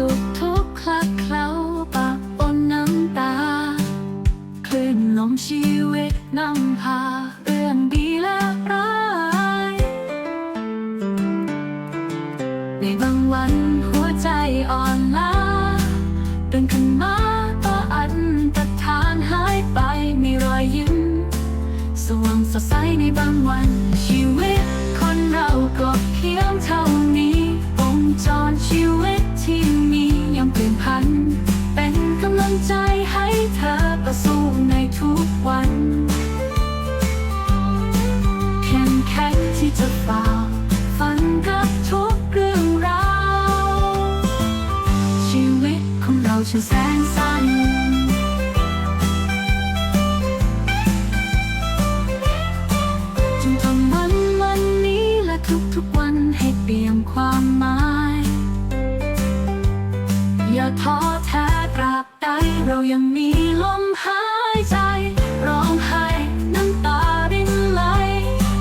สุขทุกข์คลักเคล้าปะปนน้ำตา คลื่นลมชีวิตนำพาเรื่องดีและร้าย ในบางวันหัวใจอ่อนล้าตื่นขึ้นมาก็อันตรธานหายไปมีรอยยิ้ม สว่างสดใสในบางวัน ชีวิตคนเราก็เพียงเท่านี้ ให้เธอต่อสู้ในทุกวันเข้มแข็งที่จะฝ่าฟันกับทุกเรื่องราวชีวิตของเราช่างแสนสั้นจงทำมันวันนี้และทุกๆวันให้เปลี่ยนความหมาย อย่าท้อ ดเรายังมีลมหายใจ ร้องไห้น้ำตารินไหล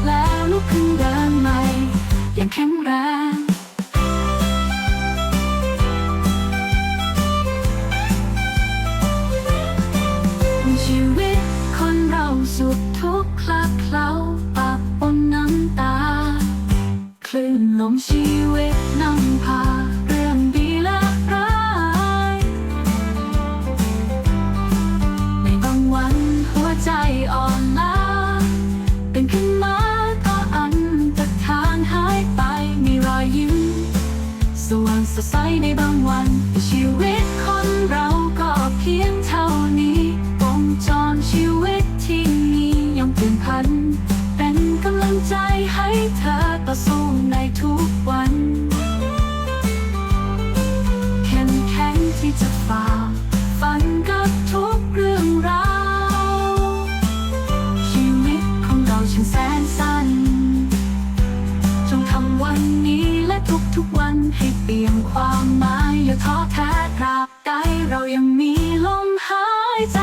แล้วลุกขึ้นเดินใหม่อย่างแข็งแรงชีวิตคนเราสุขทุกข์คลักเคล้าปะปนน้ำตา คลื่นลมชีวิตนำพา สดใสในบางวันชีวิตคนเราก็เพียงเท่านี้วงจรชีวิตที่มียังเปลี่ยนพัน เป็นกำลังใจให้เธอต่อสู้ในทุกวันเข้มแข็งที่จะฝ่าฟันกับทุกเรื่องราวชีวิตของเราช่างแสนสั้นจงทำวันนี้และทุกๆวัน ท้อแท้ตราบใดเรายังมีลมหายใจ